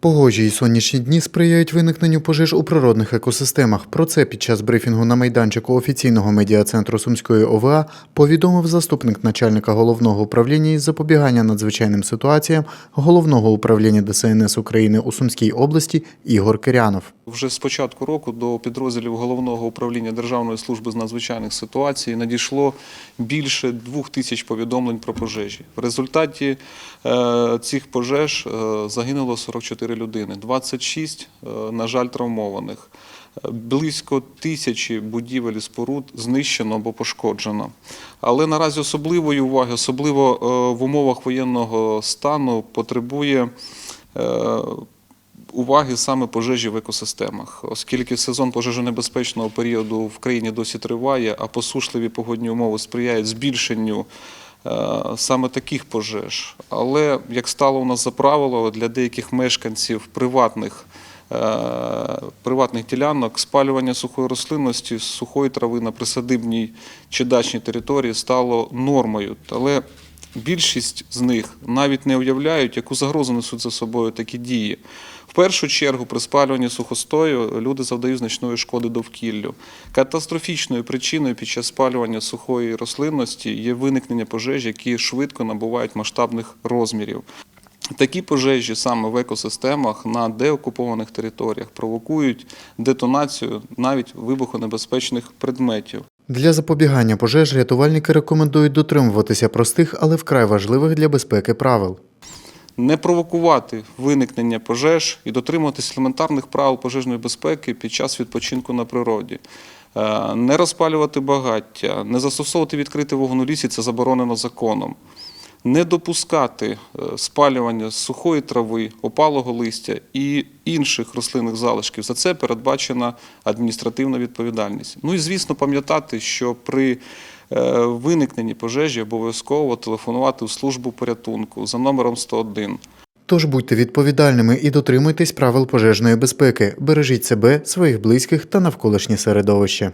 Погожі і сонячні дні сприяють виникненню пожеж у природних екосистемах. Про це під час брифінгу на майданчику офіційного медіа-центру Сумської ОВА повідомив заступник начальника головного управління із запобігання надзвичайним ситуаціям головного управління ДСНС України у Сумській області Ігор Кирянов. Вже з початку року до підрозділів головного управління Державної служби з надзвичайних ситуацій надійшло більше двох тисяч повідомлень про пожежі. В результаті е, цих пожеж е, загинуло 44 людини, 26, е, на жаль, травмованих. Е, Близько тисячі будівель і споруд знищено або пошкоджено. Але наразі особливої уваги, особливо е, в умовах воєнного стану, потребує уваги саме пожежі в екосистемах, оскільки сезон пожежонебезпечного періоду в країні досі триває, а посушливі погодні умови сприяють збільшенню саме таких пожеж. Але як стало у нас за правило, для деяких мешканців приватних. е, Приватних ділянок спалювання сухої рослинності, сухої трави на присадибній чи дачній території стало нормою. Але більшість з них навіть не уявляють, яку загрозу несуть за собою такі дії. В першу чергу при спалюванні сухостою люди завдають значної шкоди довкіллю. Катастрофічною причиною під час спалювання сухої рослинності є виникнення пожеж, які швидко набувають масштабних розмірів. Такі пожежі саме в екосистемах на деокупованих територіях провокують детонацію навіть вибухонебезпечних предметів. Для запобігання пожеж рятувальники рекомендують дотримуватися простих, але вкрай важливих для безпеки правил. не провокувати виникнення пожеж і дотримуватись елементарних правил пожежної безпеки під час відпочинку на природі. Е, Не розпалювати багаття, не застосовувати відкритий вогонь у лісі це заборонено законом. Не допускати е, спалювання сухої трави, опалого листя і інших рослинних залишків. За це передбачена адміністративна відповідальність. Ну і звісно, пам'ятати, що при е, виникненні пожежі обов'язково телефонувати у службу порятунку за номером 101. Тож будьте відповідальними і дотримуйтесь правил пожежної безпеки. Бережіть себе, своїх близьких та навколишнє середовище.